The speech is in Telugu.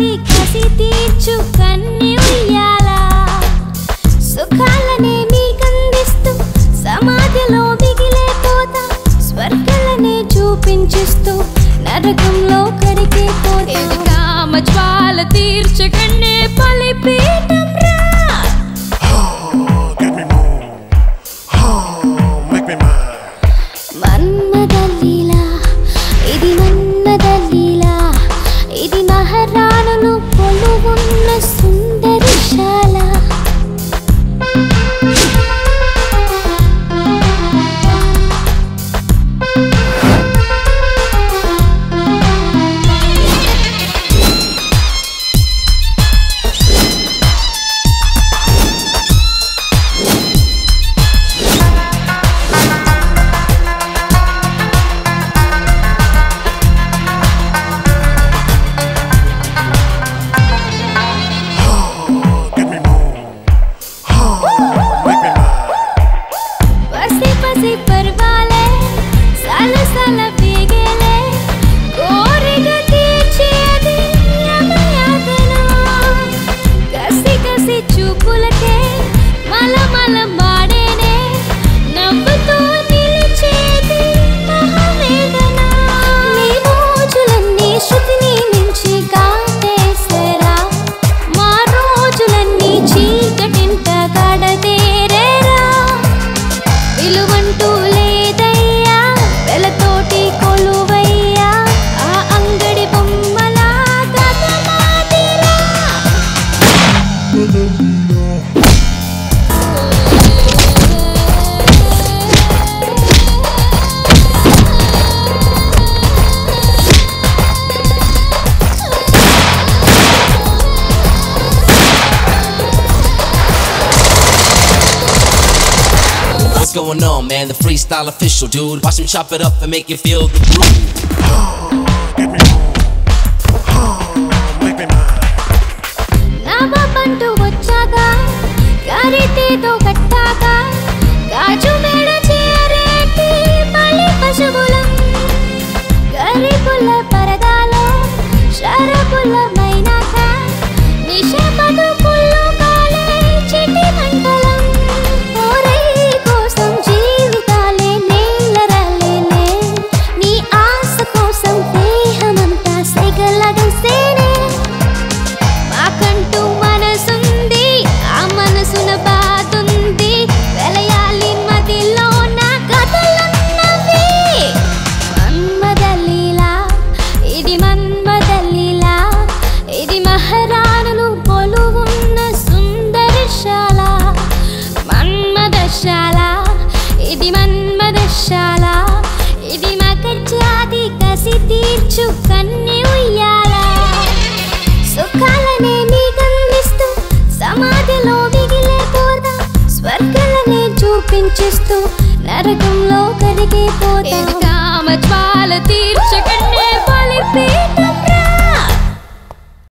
జాతి కసి తీర్చు కన్ని ఉయ్యాల సుఖాలనే మీకందిస్తూ సమాధిలో మిగిలిపోతా పోత స్వర్గాలనే చూపించిస్తూ నరకంలో కరిగే పోత కామ జ్వాల తీర్చకన్నే విలువంటూ What's going on, man? The freestyle official, dude. Watch him chop it up and make you feel the groove. గాజు మేడ చేరేటి మళ్ళీ పశువులం గరిపుల పరదాలో షరపుల మై తీర్చు ఉయ్యాల. సుఖాలనే సమాధిలో మిగిలే పోత స్వర్గాలనే చూపించిస్తూ నరకంలో కరిగే కామ జ్వాల తీర్చకన్నే బలిపీ